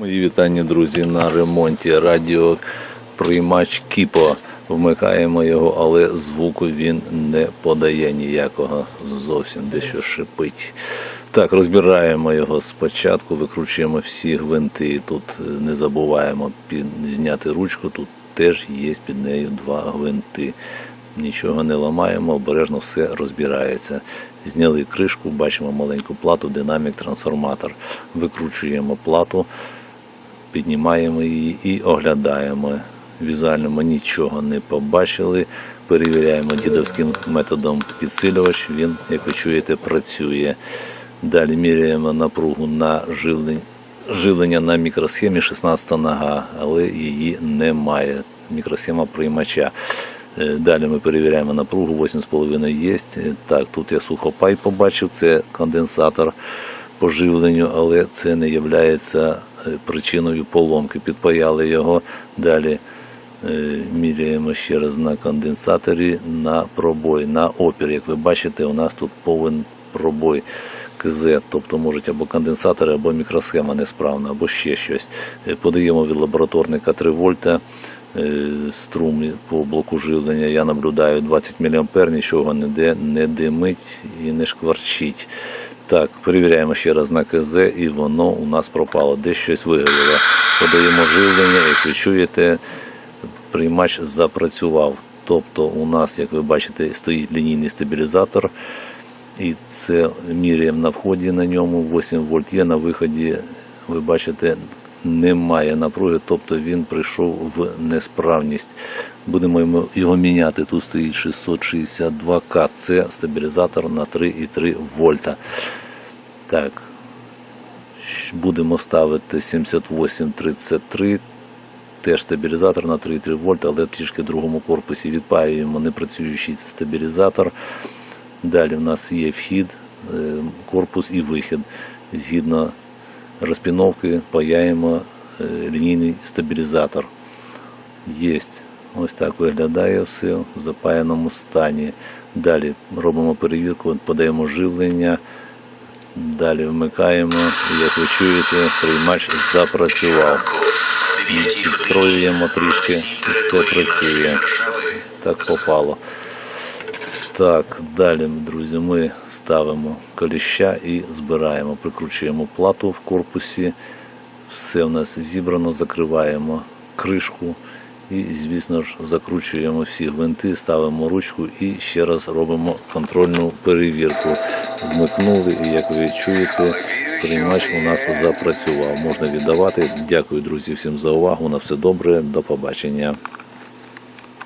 Мої вітання, друзі, на ремонті радіоприймач Кіпо. Вмикаємо його, але звуку він не подає ніякого. Зовсім дещо шипить. Так, розбираємо його спочатку, викручуємо всі гвинти. Тут не забуваємо зняти ручку. Тут теж є під нею два гвинти. Нічого не ламаємо, обережно все розбирається. Зняли кришку, бачимо маленьку плату, динамік, трансформатор. Викручуємо плату піднімаємо її і оглядаємо. Візуально ми нічого не побачили. Перевіряємо дідовським методом підсилювач. Він, як ви чуєте, працює. Далі міряємо напругу на живлення, на мікросхемі 16 нога, але її немає. Мікросхема приймача. Е, Далі ми перевіряємо напругу, 8,5 є. Е, Так, тут я сухопай побачив, це конденсатор по живленню, але це не є причиною поломки. Підпаяли його. Далі е, міряємо ще раз на конденсаторі на пробой, на опір. Як ви бачите, у нас тут повен пробой. КЗ, тобто можуть або конденсатори, або мікросхема несправна, або ще щось. Е, Подаємо від лабораторника 3 вольта. е, Струм по блоку живлення я наблюдаю 20 мА, нічого ніде не димить і не шкварчить. Так, перевіряємо ще раз на КЗ, і воно у нас пропало. Десь щось вигоріло. Подаємо живлення, як ви чуєте, приймач запрацював. Тобто у нас, як ви бачите, стоїть лінійний стабілізатор. І це міряємо на вході на ньому 8 вольт є, на виході, ви бачите, немає напруги, тобто він прийшов в несправність. Будемо його міняти. Тут стоїть 662К. Це стабілізатор на 3,3 вольта. Так. Будемо ставити 7833. Теж стабілізатор на 3,3 вольта, але трішки в другому корпусі відпаюємо непрацюючий стабілізатор. Далі в нас є вхід, е, корпус і вихід. Згідно розпіновки паяємо е, лінійний стабілізатор. Є. Ось так виглядає все в запаяному стані. Далі робимо перевірку, подаємо живлення. Далі вмикаємо, і як ви чуєте, приймач запрацював. Підстроюємо трішки, все працює. Так попало. Так, далі, друзі, ми ставимо коліща і збираємо, прикручуємо плату в корпусі. Все в нас зібрано, закриваємо кришку і, звісно ж, закручуємо всі гвинти, ставимо ручку і ще раз робимо контрольну перевірку. Вмикнули, і як ви чуєте, приймач у нас запрацював. Можна віддавати. Дякую, друзі, всім за увагу. На все добре. До побачення.